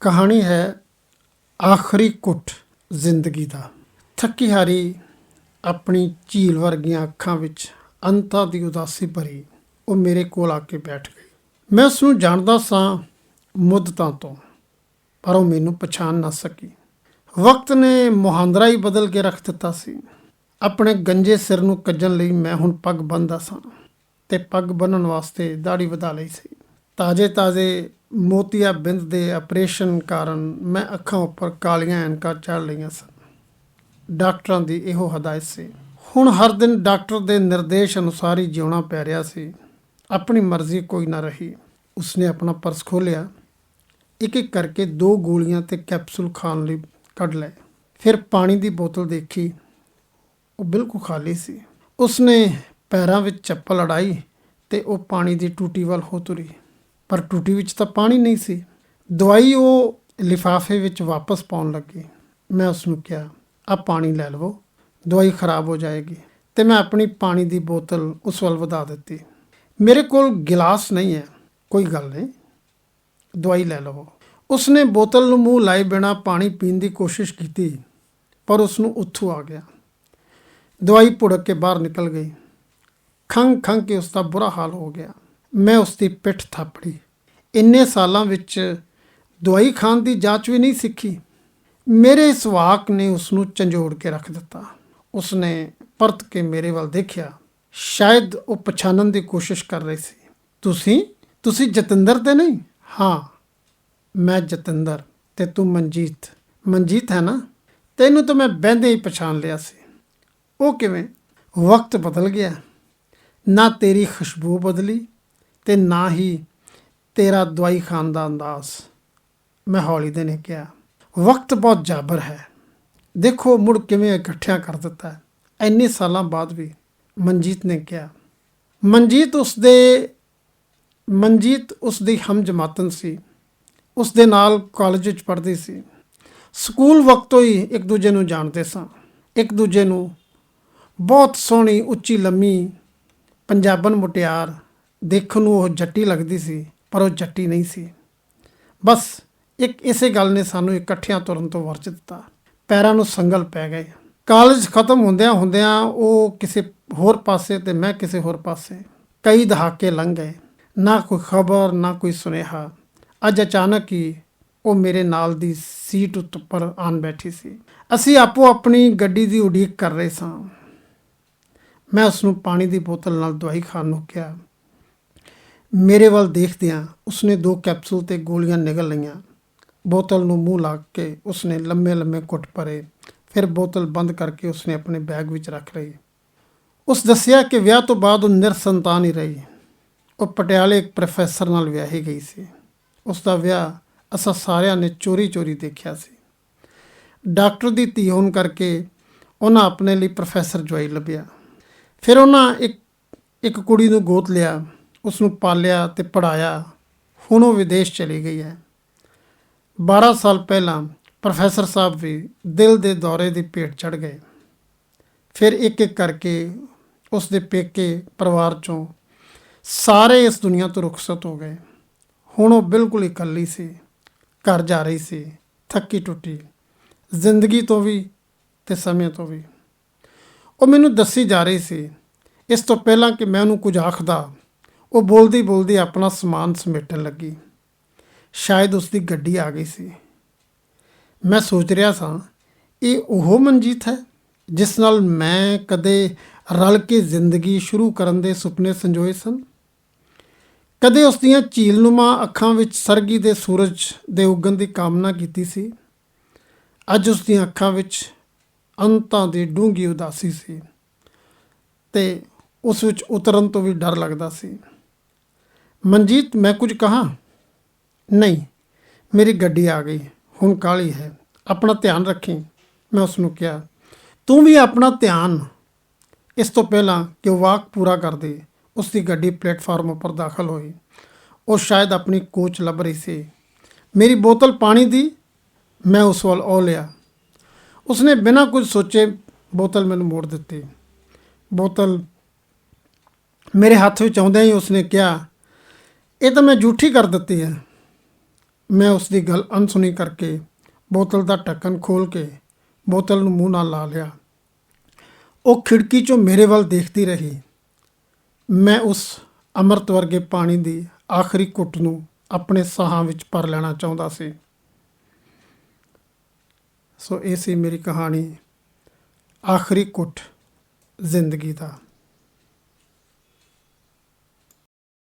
ਕਹਾਣੀ ਹੈ ਆਖਰੀ ਕੁੱਟ ਜ਼ਿੰਦਗੀ ਦਾ। ਥੱਕੀ ਹਾਰੀ ਆਪਣੀ ਝੀਲ ਵਰਗੀਆਂ ਅੱਖਾਂ ਵਿੱਚ ਅੰਤਾਂ ਦੀ ਉਦਾਸੀ ਭਰੀ ਉਹ ਮੇਰੇ ਕੋਲ ਆ ਕੇ ਬੈਠ ਗਈ। ਮੈਂ ਉਸ ਨੂੰ ਜਾਣਦਾ ਸਾਂ ਮੁੱਦਤਾਂ ਤੋਂ, ਪਰ ਉਹ ਮੈਨੂੰ ਪਛਾਣ ਨਾ ਸਕੀ। ਵਕਤ ਨੇ ਮੁਹਾਂਦਰਾ ਹੀ ਬਦਲ ਕੇ ਰੱਖ ਦਿੱਤਾ ਸੀ। ਆਪਣੇ ਗੰਜੇ ਸਿਰ ਨੂੰ ਕੱਜਣ ਲਈ ਮੈਂ ਹੁਣ ਪੱਗ ਬੰਨਦਾ ਸਾਂ ਤੇ ਪੱਗ ਬੰਨਣ ਵਾਸਤੇ ਦਾੜੀ ਵਧਾ ਲਈ ਸੀ। ਤਾਜ਼ੇ ਤਾਜ਼ੇ ਮੋਤੀਆ ਬਿੰਦ ਦੇ ਆਪਰੇਸ਼ਨ ਕਾਰਨ ਮੈਂ ਅੱਖਾਂ ਉੱਪਰ ਕਾਲੀਆਂ ਐਨਕਾਂ ਚੜ ਲਈਆਂ ਸਨ। ਡਾਕਟਰਾਂ ਦੀ ਇਹੋ ਹਦਾਇਤ ਸੀ। ਹੁਣ ਹਰ ਦਿਨ ਡਾਕਟਰ ਦੇ ਨਿਰਦੇਸ਼ ਅਨੁਸਾਰ ਹੀ ਜਿਉਣਾ ਪੈ ਰਿਹਾ ਸੀ। ਆਪਣੀ ਮਰਜ਼ੀ ਕੋਈ ਨਾ ਰਹੀ। ਉਸਨੇ ਆਪਣਾ ਪਰਸ ਖੋਲ੍ਹਿਆ। ਇੱਕ ਇੱਕ ਕਰਕੇ ਦੋ ਗੋਲੀਆਂ ਤੇ ਕੈਪਸੂਲ ਖਾਣ ਲਈ ਕੱਢ ਲਏ। ਫਿਰ ਪਾਣੀ ਦੀ ਬੋਤਲ ਦੇਖੀ। ਉਹ ਬਿਲਕੁਲ ਖਾਲੀ ਸੀ। ਉਸਨੇ ਪੈਰਾਂ ਵਿੱਚ ਚੱਪਲ ਅੜਾਈ ਤੇ ਉਹ ਪਾਣੀ ਦੀ ਟੂਟੀ ਵੱਲ ਹੋ ਤੁਰੀ। ਪਰ ਟੂਟੀ ਵਿੱਚ ਤਾਂ ਪਾਣੀ ਨਹੀਂ ਸੀ। ਦਵਾਈ ਉਹ ਲਿਫਾਫੇ ਵਿੱਚ ਵਾਪਸ ਪਾਉਣ ਲੱਗੀ। ਮੈਂ ਉਸ ਨੂੰ ਕਿਹਾ ਆ ਪਾਣੀ ਲੈ ਲਵੋ, ਦਵਾਈ ਖਰਾਬ ਹੋ ਜਾਏਗੀ। ਤੇ ਮੈਂ ਆਪਣੀ ਪਾਣੀ ਦੀ ਬੋਤਲ ਉਸ ਵੱਲ ਵਧਾ ਦਿੱਤੀ। ਮੇਰੇ ਕੋਲ ਗਿਲਾਸ ਨਹੀਂ ਹੈ, ਕੋਈ ਗੱਲ ਨਹੀਂ, ਦਵਾਈ ਲੈ ਲਵੋ। ਉਸਨੇ ਬੋਤਲ ਨੂੰ ਮੂੰਹ ਲਾਏ ਬਿਨਾ ਪਾਣੀ ਪੀਣ ਦੀ ਕੋਸ਼ਿਸ਼ ਕੀਤੀ, ਪਰ ਉਸ ਨੂੰ ਉੱਥੋਂ ਆ ਗਿਆ। ਦਵਾਈ ਪੁੜਕ ਕੇ ਬਾਹਰ ਨਿਕਲ ਗਈ। ਖੰਗ ਖੰਗ ਕੇ ਉਸ ਦਾ ਬੁਰਾ ਹਾਲ ਹੋ ਗਿਆ। ਮੈਂ ਉਸ ਦੀ ਪਿੱਠ ਥਾਪੜੀ। ਇੰਨੇ ਸਾਲਾਂ ਵਿੱਚ ਦਵਾਈ ਖਾਣ ਦੀ ਜਾਂਚ ਵੀ ਨਹੀਂ ਸਿੱਖੀ। ਮੇਰੇ ਸਵਾਕ ਨੇ ਉਸ ਨੂੰ ਝੰਜੋੜ ਕੇ ਰੱਖ ਦਿੱਤਾ। ਉਸਨੇ ਪਰਤ ਕੇ ਮੇਰੇ ਵੱਲ ਦੇਖਿਆ। ਸ਼ਾਇਦ ਉਹ ਪਛਾਣਨ ਦੀ ਕੋਸ਼ਿਸ਼ ਕਰ ਰਹੀ ਸੀ। ਤੁਸੀਂ? ਤੁਸੀਂ ਜਤਿੰਦਰ ਤੇ ਨਹੀਂ? ਹਾਂ, ਮੈਂ ਜਤਿੰਦਰ ਤੇ ਤੂੰ ਮਨਜੀਤ। ਮਨਜੀਤ ਹੈ ਨਾ? ਤੈਨੂੰ ਤਾਂ ਮੈਂ ਬਹਿੰਦੇ ਹੀ ਪਛਾਣ ਲਿਆ ਸੀ। ਉਹ ਕਿਵੇਂ? ਵਕਤ ਬਦਲ ਗਿਆ। ਨਾ ਤੇਰੀ ਖੁਸ਼ਬੂ ਬਦਲੀ ਤੇ ਨਾ ਹੀ ਤੇਰਾ ਦਵਾਈ ਖਾਣ ਦਾ ਅੰਦਾਜ਼ ਮੈਂ ਹੌਲੀ ਦੇ ਨੇ ਕਿਹਾ, ਵਕਤ ਬਹੁਤ ਜਾਬਰ ਹੈ। ਦੇਖੋ ਮੁੜ ਕਿਵੇਂ ਇਕੱਠਿਆਂ ਕਰ ਦਿੱਤਾ ਹੈ। ਇੰਨੇ ਸਾਲਾਂ ਬਾਅਦ ਵੀ ਮਨਜੀਤ ਨੇ ਕਿਹਾ, ਮਨਜੀਤ ਉਸ ਦੇ ਮਨਜੀਤ ਉਸ ਦੀ ਹਮ ਜਮਾਤਨ ਸੀ। ਉਸ ਦੇ ਨਾਲ ਕਾਲਜ ਵਿੱਚ ਪੜ੍ਹਦੀ ਸੀ। ਸਕੂਲ ਵਕਤੋਂ ਹੀ ਇੱਕ ਦੂਜੇ ਨੂੰ ਜਾਣਦੇ ਸਾਂ। ਇੱਕ ਦੂਜੇ ਨੂੰ ਬਹੁਤ ਸੋਹਣੀ, ਉੱਚੀ, ਲੰਮੀ ਪੰਜਾਬਣ ਮੁਟਿਆਰ ਦੇਖਣ ਨੂੰ ਉਹ ਜੱਟੀ ਲੱਗਦੀ ਸੀ, ਪਰ ਉਹ ਜੱਟੀ ਨਹੀਂ ਸੀ। ਬਸ ਇੱਕ ਇਸੇ ਗੱਲ ਨੇ ਸਾਨੂੰ ਇਕੱਠਿਆਂ ਤੁਰਨ ਤੋਂ ਵਰਜ ਦਿੱਤਾ। ਪੈਰਾਂ ਨੂੰ ਸੰਗਲ ਪੈ ਗਏ। ਕਾਲਜ ਖਤਮ ਹੁੰਦਿਆਂ ਹੁੰਦਿਆਂ ਉਹ ਕਿਸੇ ਹੋਰ ਪਾਸੇ ਤੇ ਮੈਂ ਕਿਸੇ ਹੋਰ ਪਾਸੇ ਕਈ ਦਹਾਕੇ ਲੰਘ ਗਏ। ਨਾ ਕੋਈ ਖਬਰ, ਨਾ ਕੋਈ ਸੁਨੇਹਾ। ਅੱਜ ਅਚਾਨਕ ਹੀ ਉਹ ਮੇਰੇ ਨਾਲ ਦੀ ਸੀਟ ਉੱਪਰ ਆਣ ਬੈਠੀ ਸੀ। ਅਸੀਂ ਆਪੋ ਆਪਣੀ ਗੱਡੀ ਦੀ ਉਡੀਕ ਕਰ ਰਹੇ ਸਾਂ। ਮੈਂ ਉਸ ਨੂੰ ਪਾਣੀ ਦੀ ਬੋਤਲ ਨਾਲ ਦਵਾਈ ਖਾਣ ਨੂੰ ਕਿਹਾ। ਮੇਰੇ ਵੱਲ ਦੇਖਦਿਆਂ ਉਸਨੇ ਦੋ ਕੈਪਸੂਲ ਤੇ ਗੋਲੀਆਂ ਨਿਗਲ ਲਈਆਂ। ਬੋਤਲ ਨੂੰ ਮੂੰਹ ਲਾ ਕੇ ਉਸਨੇ ਲੰਮੇ ਲੰਮੇ ਘੁੱਟ ਭਰੇ, ਫਿਰ ਬੋਤਲ ਬੰਦ ਕਰਕੇ ਉਸਨੇ ਆਪਣੇ ਬੈਗ ਵਿੱਚ ਰੱਖ ਲਈ। ਉਸ ਦੱਸਿਆ ਕਿ ਵਿਆਹ ਤੋਂ ਬਾਅਦ ਉਹ ਨਿਰਸੰਤਾਨ ਹੀ ਰਹੀ। ਉਹ ਪਟਿਆਲੇ ਇੱਕ ਪ੍ਰੋਫੈਸਰ ਨਾਲ ਵਿਆਹੀ ਗਈ ਸੀ। ਉਸ ਦਾ ਵਿਆਹ ਅਸਾਂ ਸਾਰਿਆਂ ਨੇ ਚੋਰੀ-ਚੋਰੀ ਦੇਖਿਆ ਸੀ। ਡਾਕਟਰ ਦੀ ਧੀ ਹੋਣ ਕਰਕੇ ਉਹਨਾਂ ਆਪਣੇ ਲਈ ਪ੍ਰੋਫੈਸਰ ਜਵਾਈ ਲੱਭਿਆ। ਫਿਰ ਉਹਨਾਂ ਇੱਕ ਇੱਕ ਕੁੜੀ ਨੂੰ ਗੋਤ ਲਿਆ। ਉਸ ਨੂੰ ਪਾਲਿਆ ਤੇ ਪੜਾਇਆ ਹੁਣ ਉਹ ਵਿਦੇਸ਼ ਚਲੀ ਗਈ ਹੈ। 12 ਸਾਲ ਪਹਿਲਾਂ ਪ੍ਰੋਫੈਸਰ ਸਾਹਿਬ ਵੀ ਦਿਲ ਦੇ ਦੌਰੇ ਦੀ ਭੇਟ ਚੜ ਗਏ। ਫਿਰ ਇੱਕ ਇੱਕ ਕਰਕੇ ਉਸ ਦੇ ਪੇਕੇ ਪਰਿਵਾਰ ਚੋਂ ਸਾਰੇ ਇਸ ਦੁਨੀਆ ਤੋਂ ਰੁਖਸਤ ਹੋ ਗਏ। ਹੁਣ ਉਹ ਬਿਲਕੁਲ ਇਕੱਲੀ ਸੀ, ਘਰ ਜਾ ਰਹੀ ਸੀ, ਥੱਕੀ ਟੁੱਟੀ, ਜ਼ਿੰਦਗੀ ਤੋਂ ਵੀ ਤੇ ਸਮੇਂ ਤੋਂ ਵੀ। ਉਹ ਮੈਨੂੰ ਦੱਸੀ ਜਾ ਰਹੀ ਸੀ, ਇਸ ਤੋਂ ਪਹਿਲਾਂ ਕਿ ਮੈਂ ਉਹਨੂੰ ਕੁਝ ਆਖਦਾ ਉਹ ਬੋਲਦੀ ਬੋਲਦੀ ਆਪਣਾ ਸਮਾਨ ਸਮੇਟਣ ਲੱਗੀ। ਸ਼ਾਇਦ ਉਸ ਦੀ ਗੱਡੀ ਆ ਗਈ ਸੀ। ਮੈਂ ਸੋਚ ਰਿਹਾ ਸਾਂ, ਇਹ ਉਹ ਮਨਜੀਤ ਹੈ ਜਿਸ ਨਾਲ ਮੈਂ ਕਦੇ ਰਲ ਕੇ ਜ਼ਿੰਦਗੀ ਸ਼ੁਰੂ ਕਰਨ ਦੇ ਸੁਪਨੇ ਸੰਜੋਏ ਸਨ? ਕਦੇ ਉਸ ਦੀਆਂ ਝੀਲਨੁਮਾ ਅੱਖਾਂ ਵਿੱਚ ਸਰਗੀ ਦੇ ਸੂਰਜ ਦੇ ਉਗਣ ਦੀ ਕਾਮਨਾ ਕੀਤੀ ਸੀ? ਅੱਜ ਉਸ ਦੀਆਂ ਅੱਖਾਂ ਵਿੱਚ ਅੰਤਾਂ ਦੀ ਡੂੰਗੀ ਉਦਾਸੀ ਸੀ ਤੇ ਉਸ ਵਿੱਚ ਉਤਰਨ ਤੋਂ ਵੀ ਡਰ ਲੱਗਦਾ ਸੀ। ਮਨਜੀਤ, ਮੈਂ ਕੁਝ ਕਹਾ? ਨਹੀਂ, ਮੇਰੀ ਗੱਡੀ ਆ ਗਈ। ਹੁਣ ਕਾਲੀ ਹੈ? ਆਪਣਾ ਧਿਆਨ ਰੱਖੀ। ਮੈਂ ਉਸ ਨੂੰ ਕਿਹਾ, ਤੂੰ ਵੀ ਆਪਣਾ ਧਿਆਨ। ਇਸ ਤੋਂ ਪਹਿਲਾਂ ਕਿ ਉਹ ਵਾਕ ਪੂਰਾ ਕਰ ਦੇ ਉਸ ਦੀ ਗੱਡੀ ਪਲੇਟਫਾਰਮ ਉੱਪਰ ਦਾਖਲ ਹੋਈ। ਉਹ ਸ਼ਾਇਦ ਆਪਣੀ ਕੋਚ ਲੱਭ ਰਹੀ ਸੀ। ਮੇਰੀ ਬੋਤਲ ਪਾਣੀ ਦੀ? ਮੈਂ ਉਸ ਵੱਲ ਉਹ ਲਿਆ। ਉਸਨੇ ਬਿਨਾਂ ਕੁਝ ਸੋਚੇ ਬੋਤਲ ਮੈਨੂੰ ਮੋੜ ਦਿੱਤੀ। ਬੋਤਲ ਮੇਰੇ ਹੱਥ ਵਿੱਚ ਆਉਂਦਿਆਂ ਹੀ ਉਸਨੇ ਕਿਹਾ ਇਹ ਤਾਂ ਮੈਂ ਝੂਠੀ ਕਰ ਦਿੱਤੀ ਹੈ। ਮੈਂ ਉਸ ਦੀ ਗੱਲ ਅਣਸੁਣੀ ਕਰਕੇ ਬੋਤਲ ਦਾ ਢੱਕਣ ਖੋਲ ਕੇ ਬੋਤਲ ਨੂੰ ਮੂੰਹ ਨਾਲ ਲਾ ਲਿਆ। ਉਹ ਖਿੜਕੀ 'ਚੋਂ ਮੇਰੇ ਵੱਲ ਦੇਖਦੀ ਰਹੀ। ਮੈਂ ਉਸ ਅੰਮ੍ਰਿਤ ਵਰਗੇ ਪਾਣੀ ਦੀ ਆਖਰੀ ਘੁੱਟ ਨੂੰ ਆਪਣੇ ਸਾਹਾਂ ਵਿੱਚ ਭਰ ਲੈਣਾ ਚਾਹੁੰਦਾ ਸੀ। ਸੋ ਇਹ ਸੀ ਮੇਰੀ ਕਹਾਣੀ, ਆਖਰੀ ਘੁੱਟ ਜ਼ਿੰਦਗੀ ਦਾ।